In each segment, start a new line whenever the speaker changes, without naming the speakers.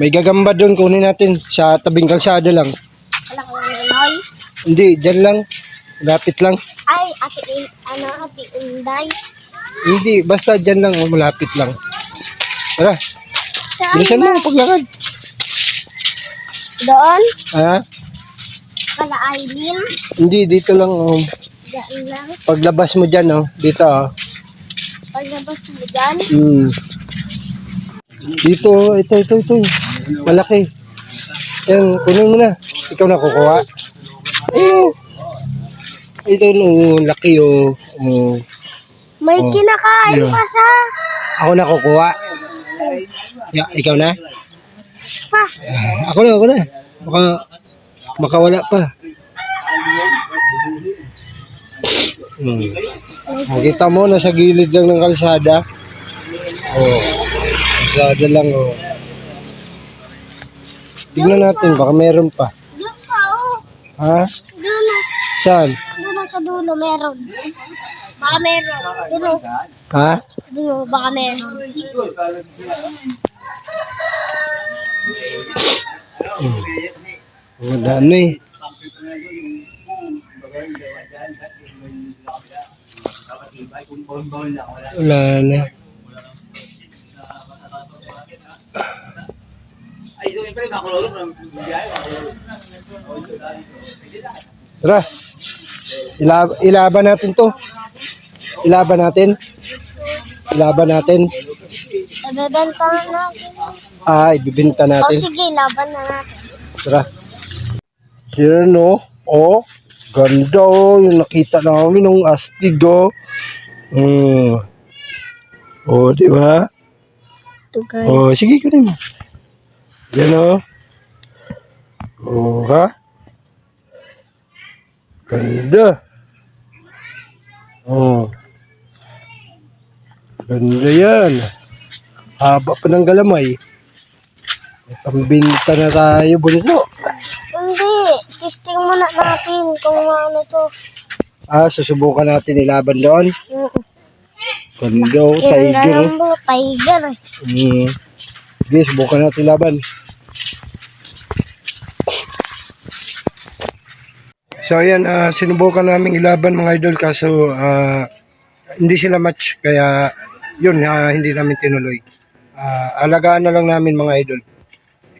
May gagamba doon, kunin natin sa tabing kalsada lang.
Wala ko Noy.
Hindi, dyan lang. Lapit lang.
Ay, ate, In- ano, ate Inday.
Hindi, basta dyan lang, oh, malapit lang. Tara,
Saan
bilisan mo ang paglakad.
Doon?
Ha?
Kala Aileen?
Hindi, dito lang. Oh.
Diyan lang.
Paglabas mo dyan, oh. Dito, oh.
Paglabas mo dyan.
Hmm. Dito, oh. ito, ito, ito. Malaki. Yan, kunin mo na. Ikaw na kukuha. Ayun. Ito, oh, laki, oh. oh.
May
Oh.
kinakain
Yeah.
pa siya.
Ako na kukuha. Ya, ikaw na?
Pa.
Ako na, ako na. Baka makawala pa. Hmm. Makita mo, nasa gilid lang ng kalsada. Oh, kalsada lang, oh. Tignan natin, baka meron pa.
Doon pa, oh.
Ha?
Doon, oh.
Saan?
doon sa dulo, meron. Baka meron. Doon, oh.
Ha?
Oh, baka meron.
Wala na eh. Wala na. Tara. Ilab ilaban natin to. Ilaban natin. Ilaban natin.
Nabebenta na natin.
Ah, ibibenta
O
natin.
sige, laban na natin.
Tara. Yan o. Oh, ganda oh. Yung nakita namin ng astig oh. Hmm. Oh, di ba? Oh, sige kunin mo. Yan oh. Oh, ha? Ganda. Oh. Ganda yan. Haba pa ng galamay. Pambinta na tayo, bunso.
Hindi. Testing muna natin kung ano to.
Ah, susubukan natin ilaban doon.
Mm.
Ganda oh, tiger.
Tiger. mo, tiger.
Hmm. Sige, subukan natin laban. So ayan, ah, sinubukan namin ilaban mga idol kaso ah, hindi sila match kaya yun, ah, hindi namin tinuloy. Ah, alagaan na lang namin mga idol.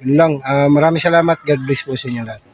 Yun lang, Ah, maraming salamat. God bless po sa inyo lahat.